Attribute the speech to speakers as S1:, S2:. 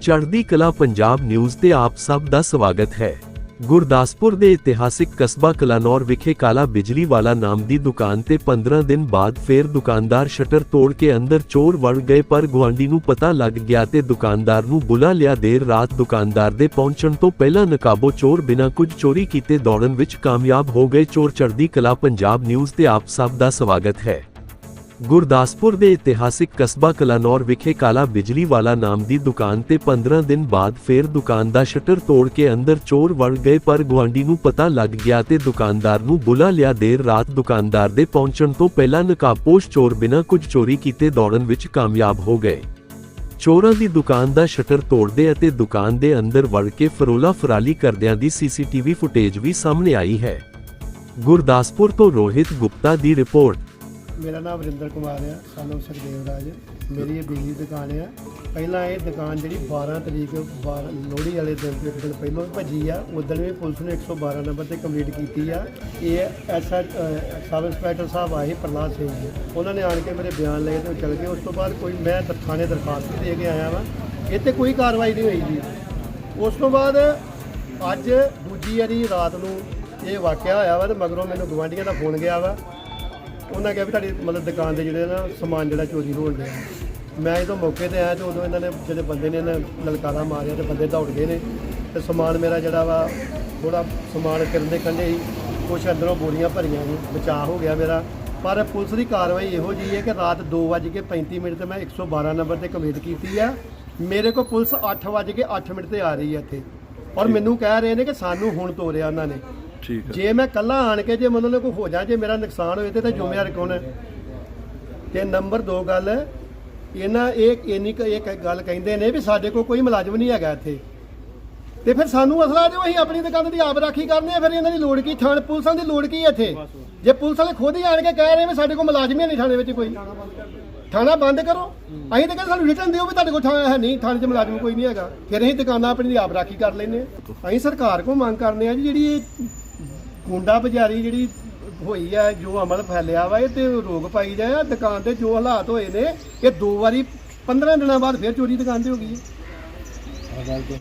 S1: ਚੜ੍ਹਦੀ ਕਲਾ ਪੰਜਾਬ ਨਿਊਜ਼ ਤੇ ਆਪ ਸਭ ਦਾ ਸਵਾਗਤ ਹੈ। ਗੁਰਦਾਸਪੁਰ ਦੇ ਇਤਿਹਾਸਿਕ ਕਸਬਾ ਕਲਾਨੌਰ ਵਿਖੇ ਕਾਲਾ ਬਿਜਲੀ ਵਾਲਾ ਨਾਮ ਦੀ ਦੁਕਾਨ ਤੇ 15 ਦਿਨ ਬਾਅਦ ਫੇਰ ਦੁਕਾਨਦਾਰ ਸ਼ਟਰ ਤੋੜ ਕੇ ਅੰਦਰ ਚੋਰ ਵੜ ਗਏ ਪਰ ਗੁਆਂਢੀ ਨੂੰ ਪਤਾ ਲੱਗ ਗਿਆ ਤੇ ਦੁਕਾਨਦਾਰ ਨੂੰ ਬੁਲਾ ਲਿਆ। ਦੇਰ ਰਾਤ ਦੁਕਾਨਦਾਰ ਦੇ ਪਹੁੰਚਣ ਤੋਂ ਪਹਿਲਾਂ ਨਕਾਬੋ ਚੋਰ ਬਿਨਾਂ ਕੁਝ ਚੋਰੀ ਕੀਤੇ ਦੌੜਨ ਵਿੱਚ ਕਾਮਯਾਬ ਹੋ ਗਏ। ਚੋਰ ਚੜ੍ਹਦੀ ਕਲਾ ਪੰਜਾਬ ਨਿਊਜ਼ ਤੇ ਆਪ ਸਭ ਦਾ ਸਵਾਗਤ ਹੈ। ਗੁਰਦਾਸਪੁਰ ਦੇ ਇਤਿਹਾਸਿਕ ਕਸਬਾ ਕਲਾਨੌਰ ਵਿਖੇ ਕਾਲਾ ਬਿਜਲੀ ਵਾਲਾ ਨਾਮ ਦੀ ਦੁਕਾਨ ਤੇ 15 ਦਿਨ ਬਾਅਦ ਫੇਰ ਦੁਕਾਨ ਦਾ ਸ਼ਟਰ ਤੋੜ ਕੇ ਅੰਦਰ ਚੋਰ ਵੜ ਗਏ, ਪਰ ਗੁਆਂਢੀ ਨੂੰ ਪਤਾ ਲੱਗ ਗਿਆ ਤੇ ਦੁਕਾਨਦਾਰ ਨੂੰ ਬੁਲਾ ਲਿਆ। ਦੇਰ ਰਾਤ ਦੁਕਾਨਦਾਰ ਦੇ ਪਹੁੰਚਣ ਤੋਂ ਪਹਿਲਾਂ ਨਕਾਬਪੋਸ਼ ਚੋਰ ਬਿਨਾਂ ਕੁਝ ਚੋਰੀ ਕੀਤੇ ਦੌੜਨ ਵਿੱਚ ਕਾਮਯਾਬ ਹੋ ਗਏ। ਚੋਰਾਂ ਦੀ ਦੁਕਾਨ ਦਾ ਸ਼ਟਰ ਤੋੜਦੇ ਅਤੇ ਦੁਕਾਨ ਦੇ ਅੰਦਰ ਵੜ ਕੇ ਫਰੋਲਾ ਫਰਾਲੀ ਕਰਦਿਆਂ ਦੀ ਸੀਸੀਟੀਵੀ ਫੁਟੇਜ ਵੀ ਸਾਹਮਣੇ ਆਈ ਹੈ। ਗੁਰਦਾਸਪੁਰ ਤੋਂ ਰੋਹਿਤ ਗੁਪਤਾ ਦੀ ਰਿਪੋਰਟ।
S2: ਮੇਰਾ ਨਾਮ ਵਰਿੰਦਰ ਕੁਮਾਰ ਆ ਸਾਨੂੰ ਸੁਖਦੇਵ ਰਾਜ ਮੇਰੀ ਇਹ ਬਿਜਲੀ ਦੁਕਾਨ ਆ। ਪਹਿਲਾਂ ਇਹ ਦੁਕਾਨ ਜਿਹੜੀ 12 ਤਰੀਕ 12 ਲੋਹੜੀ ਵਾਲੇ ਦਿਨ ਤੋਂ ਇੱਕ ਦਿਨ ਪਹਿਲਾਂ ਹੀ ਭੱਜੀ ਆ। ਉਦੋਂ ਵੀ ਪੁਲਿਸ ਨੇ 112 ਨੰਬਰ ਤੇ ਕੰਪਲੀਟ ਕੀਤੀ ਆ। ਇਹ ਐਸਾ ਸਬ ਇੰਸਪੈਕਟਰ ਸਾਹਿਬ ਆਏ ਪ੍ਰਲਾਦ ਸਿੰਘ ਜੀ। ਉਹਨਾਂ ਨੇ ਆਣ ਕੇ ਮੇਰੇ ਬਿਆਨ ਲਏ ਤੇ ਉਹ ਚਲ ਗਏ। ਉਸ ਤੋਂ ਬਾਅਦ ਕੋਈ ਮੈਂ ਦ- ਥਾਣੇ ਦਰਖਾਸਤ ਵੀ ਦੇ ਕੇ ਆਇਆ ਵਾਂ। ਇਹ ਤੇ ਕੋਈ ਕਾਰਵਾਈ ਨਹੀਂ ਹੋਈ ਜੀ। ਉਸ ਤੋਂ ਬਾਅਦ ਅੱਜ ਦੂਜੀ ਵਾਰੀ ਰਾਤ ਨੂੰ ਇਹ ਵਾਕਿਆ ਹੋਇਆ ਵਾ ਤੇ ਮਗਰੋਂ ਮੈਨੂੰ ਗਵਾਂਢੀਆਂ ਦਾ ਫੋਨ ਗਿਆ ਵਾ। ਉਹਨਾਂ ਕਿਹਾ ਵੀ ਤੁਹਾਡੀ ਮਤਲਬ ਦੁਕਾਨ ਦੇ ਜਿਹੜੇ ਨਾ ਸਮਾਨ ਜਿਹੜਾ ਚੋਰੀ ਹੋਣ ਡਿਆ। ਮੈਂ ਜਦੋਂ ਮੌਕੇ ਤੇ ਆਇਆ ਤੇ ਉਦੋਂ ਇਹਨਾਂ ਨੇ ਜਿਹੜੇ ਬੰਦੇ ਨੇ ਇਹਨਾਂ ਲਲਕਾਰਾ ਮਾਰਿਆ ਤੇ ਬੰਦੇ ਦੌੜ ਗਏ ਨੇ। ਤੇ ਸਮਾਨ ਮੇਰਾ ਜਿਹੜਾ ਵਾ ਥੋੜਾ ਸਮਾਨ ਕਿਰਨ ਦੇ ਕੰਢੇ ਹੀ, ਕੁਛ ਅੰਦਰੋਂ ਬੋਰੀਆਂ ਭਰੀਆਂ ਨੇ, ਬਚਾਅ ਹੋ ਗਿਆ ਮੇਰਾ। ਪਰ ਪੁਲਿਸ ਦੀ ਕਾਰਵਾਈ ਇਹੋ ਜੀ ਹੈ ਕਿ ਰਾਤ 2:35 ਮਿੰਟ ਤੇ ਮੈਂ 112 ਨੰਬਰ ਤੇ ਕੰਪਲੀਟ ਕੀਤੀ ਆ। ਮੇਰੇ ਕੋਲ ਪੁਲਿਸ 8:08 ਮਿੰਟ ਤੇ ਆ ਰਹੀ ਹੈ ਇੱਥੇ। ਔਰ ਮੈਨੂੰ ਕਹਿ ਰਹੇ ਨੇ ਕਿ ਸਾਨੂੰ ਹੁਣ ਤੋਰਿਆ ਉਹਨਾਂ ਨੇ।
S3: ਠੀਕ ਹੈ
S2: ਜੇ ਮੈਂ ਕੱਲਾ ਆਣ ਕੇ ਜੇ ਮਤਲਬ ਕੋਈ ਹੋ ਜਾ ਜੇ ਮੇਰਾ ਨੁਕਸਾਨ ਹੋਏ ਤੇ ਤਾਂ ਜ਼ਿੰਮੇਵਾਰ ਕੌਣ ਹੈ? ਤੇ ਨੰਬਰ 2 ਗੱਲ, ਇਹਨਾਂ ਇਹ ਇੰਨੀ ਕੁ ਇੱਕ ਗੱਲ ਕਹਿੰਦੇ ਨੇ ਵੀ ਸਾਡੇ ਕੋਲ ਕੋਈ ਮੁਲਾਜ਼ਮ ਨਹੀਂ ਹੈਗਾ ਇੱਥੇ। ਤੇ ਫਿਰ ਸਾਨੂੰ ਅਸਲਾ ਦਿਓ, ਅਸੀਂ ਆਪਣੀ ਦੁਕਾਨ ਦੀ ਆਪ ਰਾਖੀ ਕਰਨੀ ਹੈ, ਫਿਰ ਇਹਨਾਂ ਦੀ ਲੋੜ ਕੀ? ਥਾਣ, ਪੁਲਿਸਾਂ ਦੀ ਲੋੜ ਕੀ ਹੈ ਇੱਥੇ? ਜੇ ਪੁਲਿਸ ਵਾਲੇ ਖੁਦ ਹੀ ਆਣ ਕੇ ਕਹਿ ਰਹੇ ਵੀ ਸਾਡੇ ਕੋਲ ਮੁਲਾਜ਼ਮ ਹੀ ਨਹੀਂ ਥਾਣੇ ਵਿੱਚ ਕੋਈ। ਥਾਣਾ ਬੰਦ ਕਰੋ। ਅਸੀਂ ਤਾਂ ਕਹਿੰਦੇ ਸਾਨੂੰ ਰਿਟਰਨ ਦਿਓ ਵੀ ਤੁਹਾਡੇ ਕੋਲ ਥਾਣਾ ਹੈ ਨਹੀਂ, ਥਾਣੇ 'ਚ ਮੁਲਾਜ਼ਮ ਕੋਈ ਨਹੀਂ ਹੈਗਾ। ਫਿਰ ਅਸੀਂ ਦੁਕਾਨਾਂ ਆਪਣੀ ਦੀ ਆਪ ਰਾਖੀ ਕਰ ਲੈਨੇ ਹਾਂ। ਅਸੀਂ ਸਰਕਾਰ ਕੋਲ ਮੰਗ ਕਰਨੇ ਆ ਜੀ, ਜਿਹੜੀ ਇਹ ਗੁੰਡਾ ਬਜ਼ਾਰੀ ਜਿਹੜੀ ਹੋਈ ਆ, ਜੋ ਅਮਲ ਫੈਲਿਆ ਵਾ ਇਹ ਤੇ ਰੋਕ ਪਾਈ ਜਾਏ। ਦੁਕਾਨ ਤੇ ਜੋ ਹਾਲਾਤ ਹੋਏ ਨੇ, ਇਹ ਦੋ ਵਾਰੀ 15 ਦਿਨਾਂ ਬਾਅਦ ਫਿਰ ਚੋਰੀ ਦੁਕਾਨ ਤੇ ਹੋ ਗਈ ਹੈ।